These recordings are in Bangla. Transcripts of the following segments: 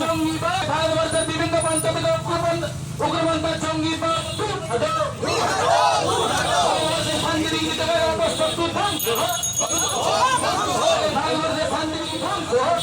জঙ্গিবাদ ভারতবর্ষের বিভিন্ন প্রান্ত থেকে উগ্রপন্থ উগ্রপন্থার শান্তিনীতি থেকে অপশক্তি ধ্বংস হোক। ভারতবর্ষের শান্তিনীতি ধ্বংস হোক।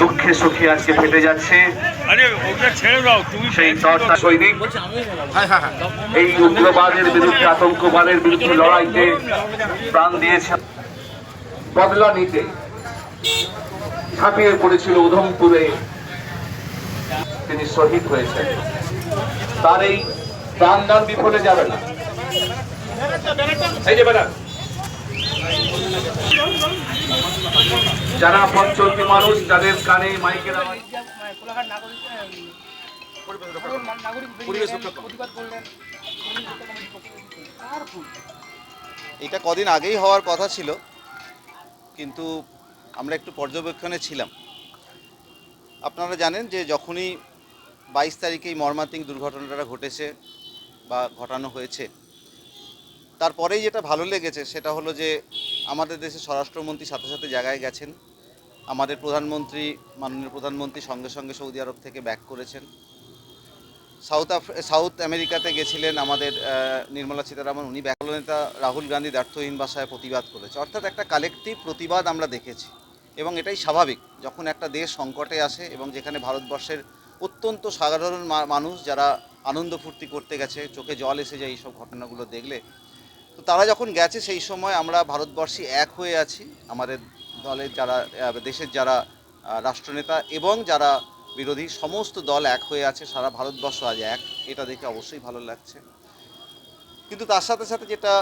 দুঃখে সুখে আজকে ফেটে যাচ্ছে। আরে ওটা ছেড়ে দাও তুমি সেই তর্তা সৈনিক। এই উগ্রবাদের বিরুদ্ধে আতঙ্কবাদের বিরুদ্ধে লড়াইতে প্রাণ দিয়েছে। বদলা নিতে ঝাঁপিয়ে পড়েছিল উধমপুরে। তিনি শহীদ হয়েছেন। তার এই প্রাণদান বিফলে যাবে না। এই যে ম্যাডাম যারা পথ চলতি মানুষ যাদের কানে মাইকের এটা কদিন আগেই হওয়ার কথা ছিল, কিন্তু আমরা একটু পর্যবেক্ষণে ছিলাম। আপনারা জানেন যে যখনই বাইশ তারিখে এই মর্মান্তিক দুর্ঘটনাটা ঘটেছে বা ঘটানো হয়েছে, তারপরেই যেটা ভালো লেগেছে সেটা হলো যে আমাদের দেশের স্বরাষ্ট্রমন্ত্রী সাথে সাথে জায়গায় গেছেন। আমাদের প্রধানমন্ত্রী, মাননীয় প্রধানমন্ত্রী সঙ্গে সঙ্গে সৌদি আরব থেকে ব্যাক করেছেন। সাউথ সাউথ আমেরিকাতে গেছিলেন আমাদের নির্মলা সীতারামন। উনি ব্যাকল নেতা রাহুল গান্ধী দ্ব্যর্থহীন ভাষায় প্রতিবাদ করেছে। অর্থাৎ একটা কালেকটিভ প্রতিবাদ আমরা দেখেছি। এবং এটাই স্বাভাবিক, যখন একটা দেশ সংকটে আসে এবং যেখানে ভারতবর্ষের অত্যন্ত সাধারণ মানুষ যারা আনন্দ ফুর্তি করতে গেছে, চোখে জল এসে যায় এইসব ঘটনাগুলো দেখলে, তো তারা যখন গেছে সেই সময় আমরা ভারতবর্ষী এক হয়ে আছি। আমাদের দলের যারা দেশের যারা রাষ্ট্রনেতা এবং যারা বিরোধী সমস্ত দল এক হয়ে আছে, সারা ভারতবর্ষ আজ এক, এটা দেখে অবশ্যই ভালো লাগছে। কিন্তু তার সাথে সাথে যেটা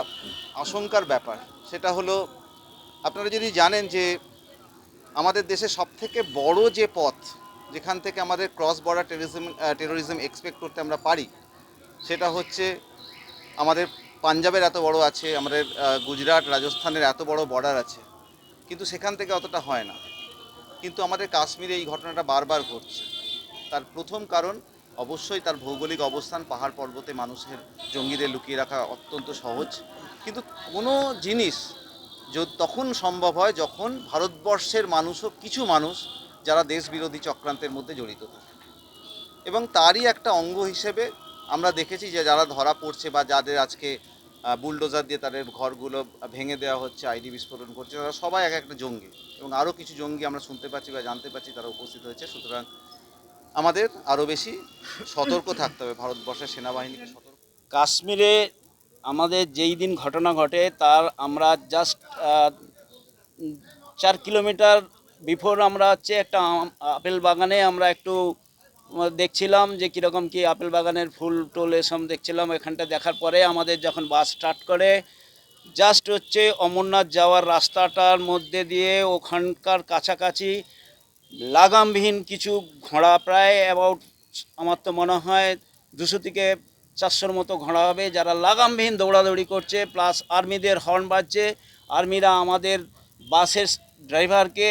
আশঙ্কার ব্যাপার, সেটা হলো, আপনারা যদি জানেন যে আমাদের দেশে সবথেকে বড় যে পথ, যেখান থেকে আমাদের cross border terrorism terrorism expect করতে আমরা পারি, সেটা হচ্ছে আমাদের পাঞ্জাবের এত বড় আছে, আমাদের গুজরাট, রাজস্থানের এত বড় বর্ডার আছে। কিন্তু সেখান থেকে অতটা হয় না। কিন্তু আমাদের কাশ্মীরে এই ঘটনাটা বারবার ঘটছে। তার প্রথম কারণ, অবশ্যই তার ভৌগোলিক অবস্থান, পাহাড় পর্বতে মানুষের জঙ্গিদের লুকিয়ে রাখা অত্যন্ত সহজ। কিন্তু কোনো জিনিস তখন সম্ভব হয় যখন ভারতবর্ষের মানুষও কিছু মানুষ যারা দেশ বিরোধী চক্রান্তের মধ্যে জড়িত। থাকে এবং তারই একটা অঙ্গ হিসেবে আমরা দেখেছি যে যারা ধরা পড়ছে বা যাদের আজকে বুলডোজার দিয়ে তাদের ঘরগুলো ভেঙে দেওয়া হচ্ছে, আইডি বিস্ফোরণ করছে। তারা সবাই এক একটা জঙ্গি এবং আরও কিছু জঙ্গি আমরা শুনতে পাচ্ছি বা জানতে পাচ্ছি তারা উপস্থিত হয়েছে। সুতরাং আমাদের আরও বেশি সতর্ক থাকতে হবে, ভারতবর্ষের সেনাবাহিনীকে সতর্ক কাশ্মীরে আমাদের যেই দিন ঘটনা ঘটে, তার আমরা জাস্ট চার কিলোমিটার বিফোর আমরা হচ্ছে একটা আপেল বাগানে আমরা একটু দেখছিলাম যে কীরকম কি আপেল বাগানের ফুল টুল এসব দেখছিলাম। এখানটা দেখার পরে আমাদের যখন বাস স্টার্ট করে জাস্ট হচ্ছে অমরনাথ যাওয়ার রাস্তাটার মধ্যে দিয়ে ওখানকার কাছাকাছি লাগামবিহীন কিছু ঘোড়া প্রায় অ্যাবাউট আমার তো মনে হয় দুশো থেকে চারশোর মতো ঘোড়া হবে, যারা লাগামবিহীন দৌড়াদৌড়ি করছে প্লাস আর্মিদের হর্ন বাজছে। আর্মিরা আমাদের বাসের ড্রাইভারকে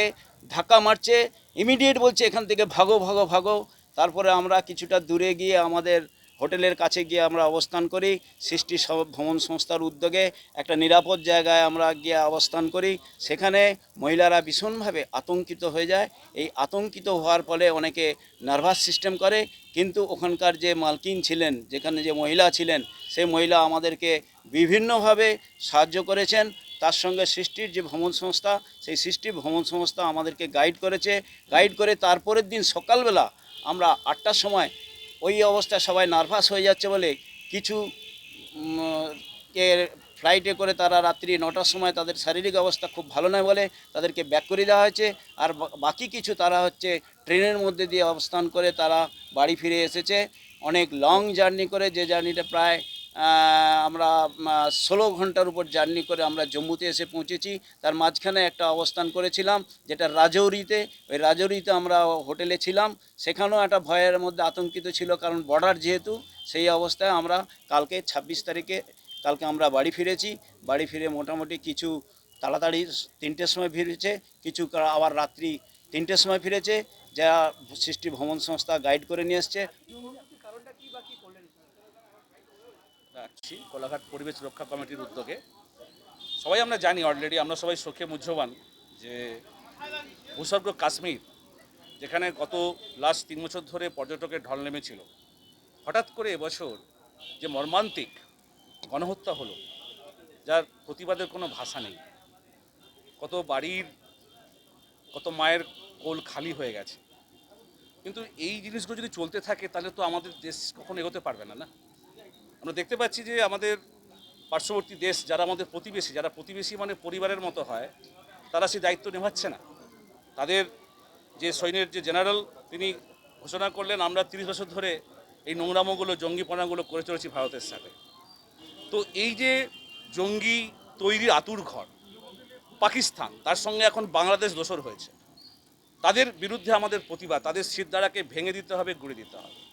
ধাক্কা মারছে ইমিডিয়েট বলছে এখান থেকে ভাগো ভাগো ভাগো। তারপরে আমরা কিছুটা দূরে গিয়ে আমাদের হোটেলের কাছে গিয়ে আমরা অবস্থান করি, সৃষ্টি ভ্রমণ সংস্থার উদ্যোগে একটা নিরাপদ জায়গায় আমরা গিয়ে অবস্থান করি। সেখানে মহিলারা ভীষণভাবে আতঙ্কিত হয়ে যায়। এই আতঙ্কিত হওয়ার ফলে অনেকে নার্ভাস সিস্টেম করে, কিন্তু ওখানকার যে মালকিন ছিলেন, যেখানে যে মহিলা ছিলেন সেই মহিলা আমাদেরকে বিভিন্নভাবে সাহায্য করেছেন। তার সঙ্গে সৃষ্টির যে ভ্রমণ সংস্থা, সেই সৃষ্টির ভ্রমণ সংস্থা আমাদেরকে গাইড করেছে। গাইড করে তারপরের দিন সকালবেলা আমরা আটটার সময় ওই অবস্থায় সবাই নার্ভাস হয়ে যাচ্ছে বলে কিছু এর ফ্লাইটে করে তারা রাত্রি নটার সময় তাদের শারীরিক অবস্থা খুব ভালো নয় বলে তাদেরকে ব্যাক করে দেওয়া হয়েছে। আর বাকি কিছু তারা হচ্ছে ট্রেনের মধ্যে দিয়ে অবস্থান করে তারা বাড়ি ফিরে এসেছে। অনেক লং জার্নি করে যে জার্নিটা প্রায় আমরা ষোলো ঘণ্টার উপর জার্নি করে আমরা জম্মুতে এসে পৌঁছেছি। তার মাঝখানে একটা অবস্থান করেছিলাম, যেটা রাজৌরিতে। ওই রাজৌরিতে আমরা হোটেলে ছিলাম। সেখানেও একটা ভয়ের মধ্যে আতঙ্কিত ছিল, কারণ বর্ডার যেহেতু, সেই অবস্থায় আমরা কালকে ছাব্বিশ তারিখে, কালকে আমরা বাড়ি ফিরেছি। বাড়ি ফিরে মোটামুটি কিছু তাড়াতাড়ি তিনটের সময় ফিরেছে, কিছু আবার রাত্রি তিনটের সময় ফিরেছে, যা সৃষ্টি ভ্রমণ সংস্থা গাইড করে নিয়ে এসছে। কোলাঘাট পরিবেশ রক্ষা কমিটির উদ্যোগে। সবাই আমরা জানি অলরেডি আমরা সবাই শোকে মুহ্যবান যে ভূস্বর্গ কাশ্মীর, যেখানে গত লাস্ট তিন বছর ধরে পর্যটকের ঢল নেমেছিল। হঠাৎ করে এবছর যে মর্মান্তিক গণহত্যা হলো, যার প্রতিবাদের কোনো ভাষা নেই। কত বাড়ির, কত মায়ের কোল খালি হয়ে গেছে। কিন্তু এই জিনিসগুলো যদি চলতে থাকে, তাহলে তো আমাদের দেশ কখনো এগোতে পারবে না না? আমরা দেখতে পাচ্ছি যে আমাদের পার্শ্ববর্তী দেশ, যারা আমাদের প্রতিবেশী, যারা প্রতিবেশী মানে পরিবারের মতো হয়, তারা সেই দায়িত্ব নেভাচ্ছে না। তাদের যে সৈন্যের যে জেনারেল তিনি ঘোষণা করলেন, আমরা তিরিশ বছর ধরে এই নোংরামোগুলো, জঙ্গিপনাগুলো করে চলেছি ভারতের সাথে। তো এই যে জঙ্গি তৈরির আতুর ঘর, পাকিস্তান, তার সঙ্গে এখন বাংলাদেশ দোসর হয়েছে। তাদের বিরুদ্ধে আমাদের প্রতিবাদ, তাদের সিদ্ধারাকে ভেঙে দিতে হবে, গুড়ে দিতে হবে।